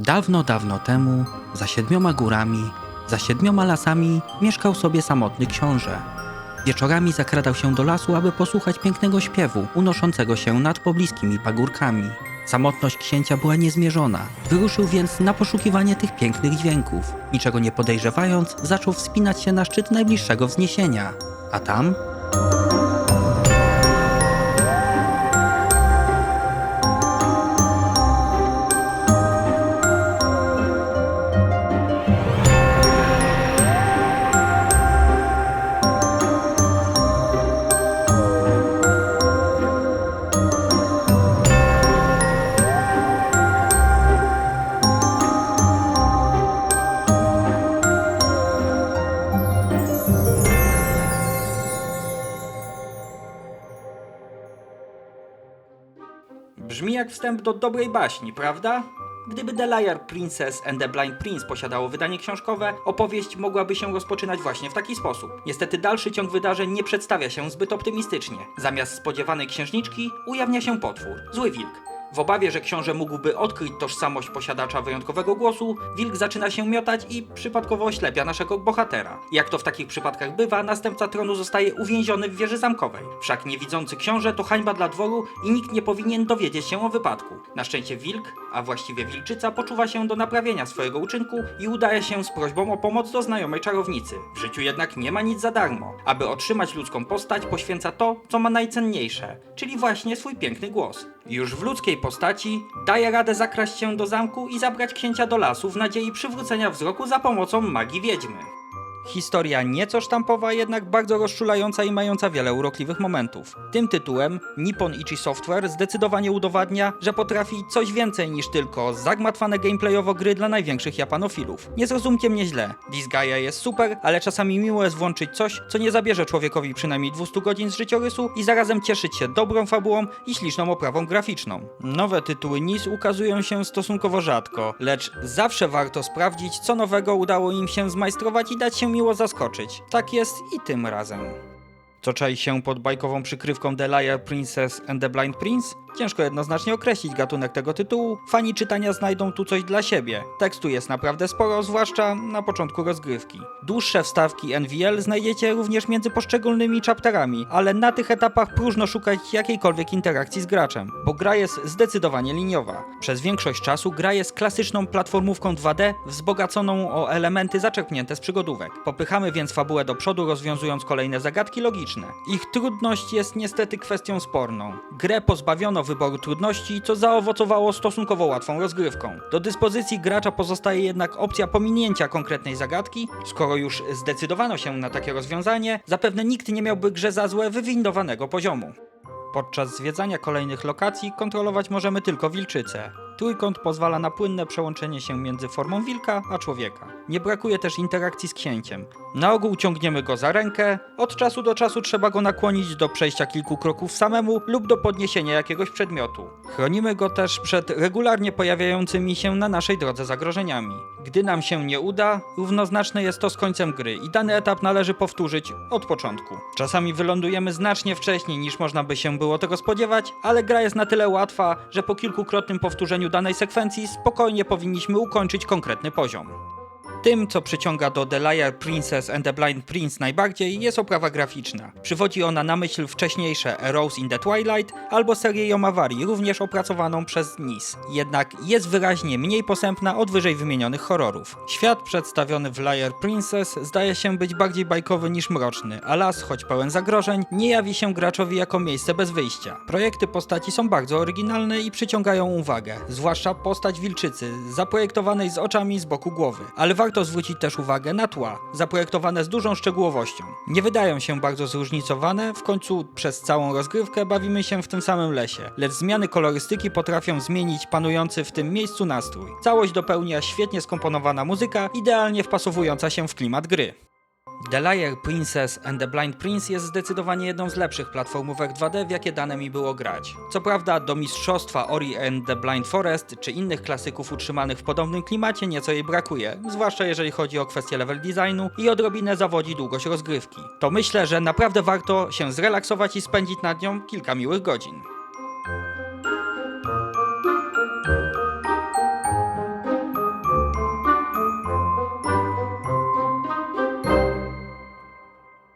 Dawno, dawno temu, za siedmioma górami, za siedmioma lasami, mieszkał sobie samotny książę. Wieczorami zakradał się do lasu, aby posłuchać pięknego śpiewu unoszącego się nad pobliskimi pagórkami. Samotność księcia była niezmierzona. Wyruszył więc na poszukiwanie tych pięknych dźwięków. Niczego nie podejrzewając, zaczął wspinać się na szczyt najbliższego wzniesienia. A tam Brzmi jak wstęp do dobrej baśni, prawda? Gdyby The Liar Princess and the Blind Prince posiadało wydanie książkowe, opowieść mogłaby się rozpoczynać właśnie w taki sposób. Niestety dalszy ciąg wydarzeń nie przedstawia się zbyt optymistycznie. Zamiast spodziewanej księżniczki ujawnia się potwór, zły wilk. W obawie, że książę mógłby odkryć tożsamość posiadacza wyjątkowego głosu, wilk zaczyna się miotać i przypadkowo oślepia naszego bohatera. Jak to w takich przypadkach bywa, następca tronu zostaje uwięziony w wieży zamkowej. Wszak niewidzący książę to hańba dla dworu i nikt nie powinien dowiedzieć się o wypadku. Na szczęście wilk, a właściwie wilczyca, poczuwa się do naprawienia swojego uczynku i udaje się z prośbą o pomoc do znajomej czarownicy. W życiu jednak nie ma nic za darmo. Aby otrzymać ludzką postać, poświęca to, co ma najcenniejsze, czyli właśnie swój piękny głos. Już w ludzkiej postaci daje radę zakraść się do zamku i zabrać księcia do lasu w nadziei przywrócenia wzroku za pomocą magii wiedźmy. Historia nieco sztampowa, jednak bardzo rozczulająca i mająca wiele urokliwych momentów. Tym tytułem Nippon Ichi Software zdecydowanie udowadnia, że potrafi coś więcej niż tylko zagmatwane gameplayowo gry dla największych japanofilów. Nie zrozumcie mnie źle, Disgaea jest super, ale czasami miło jest włączyć coś, co nie zabierze człowiekowi przynajmniej 200 godzin z życiorysu i zarazem cieszyć się dobrą fabułą i śliczną oprawą graficzną. Nowe tytuły NIS ukazują się stosunkowo rzadko, lecz zawsze warto sprawdzić, co nowego udało im się zmajstrować i dać się miło zaskoczyć. Tak jest i tym razem. Co czai się pod bajkową przykrywką The Liar Princess and the Blind Prince? Ciężko jednoznacznie określić gatunek tego tytułu. Fani czytania znajdą tu coś dla siebie. Tekstu jest naprawdę sporo, zwłaszcza na początku rozgrywki. Dłuższe wstawki NVL znajdziecie również między poszczególnymi chapterami, ale na tych etapach próżno szukać jakiejkolwiek interakcji z graczem, bo gra jest zdecydowanie liniowa. Przez większość czasu gra jest klasyczną platformówką 2D wzbogaconą o elementy zaczerpnięte z przygodówek. Popychamy więc fabułę do przodu, rozwiązując kolejne zagadki logiczne. Ich trudność jest niestety kwestią sporną. Grę pozbawiono wyboru trudności, co zaowocowało stosunkowo łatwą rozgrywką. Do dyspozycji gracza pozostaje jednak opcja pominięcia konkretnej zagadki. Skoro już zdecydowano się na takie rozwiązanie, zapewne nikt nie miałby grze za złe wywindowanego poziomu. Podczas zwiedzania kolejnych lokacji kontrolować możemy tylko wilczycę. Trójkąt pozwala na płynne przełączenie się między formą wilka a człowieka. Nie brakuje też interakcji z księciem. Na ogół ciągniemy go za rękę, od czasu do czasu trzeba go nakłonić do przejścia kilku kroków samemu lub do podniesienia jakiegoś przedmiotu. Chronimy go też przed regularnie pojawiającymi się na naszej drodze zagrożeniami. Gdy nam się nie uda, równoznaczne jest to z końcem gry i dany etap należy powtórzyć od początku. Czasami wylądujemy znacznie wcześniej niż można by się było tego spodziewać, ale gra jest na tyle łatwa, że po kilkukrotnym powtórzeniu danej sekwencji spokojnie powinniśmy ukończyć konkretny poziom. Tym, co przyciąga do The Liar Princess and the Blind Prince najbardziej, jest oprawa graficzna. Przywodzi ona na myśl wcześniejsze A Rose in the Twilight albo serię Yomawari, również opracowaną przez NIS. Jednak jest wyraźnie mniej posępna od wyżej wymienionych horrorów. Świat przedstawiony w Liar Princess zdaje się być bardziej bajkowy niż mroczny, a las, choć pełen zagrożeń, nie jawi się graczowi jako miejsce bez wyjścia. Projekty postaci są bardzo oryginalne i przyciągają uwagę, zwłaszcza postać wilczycy, zaprojektowanej z oczami z boku głowy, ale warto zwrócić też uwagę na tła, zaprojektowane z dużą szczegółowością. Nie wydają się bardzo zróżnicowane, w końcu przez całą rozgrywkę bawimy się w tym samym lesie, lecz zmiany kolorystyki potrafią zmienić panujący w tym miejscu nastrój. Całość dopełnia świetnie skomponowana muzyka, idealnie wpasowująca się w klimat gry. The Liar Princess and the Blind Prince jest zdecydowanie jedną z lepszych platformówek 2D, w jakie dane mi było grać. Co prawda do mistrzostwa Ori and the Blind Forest czy innych klasyków utrzymanych w podobnym klimacie nieco jej brakuje, zwłaszcza jeżeli chodzi o kwestię level designu i odrobinę zawodzi długość rozgrywki. To myślę, że naprawdę warto się zrelaksować i spędzić nad nią kilka miłych godzin.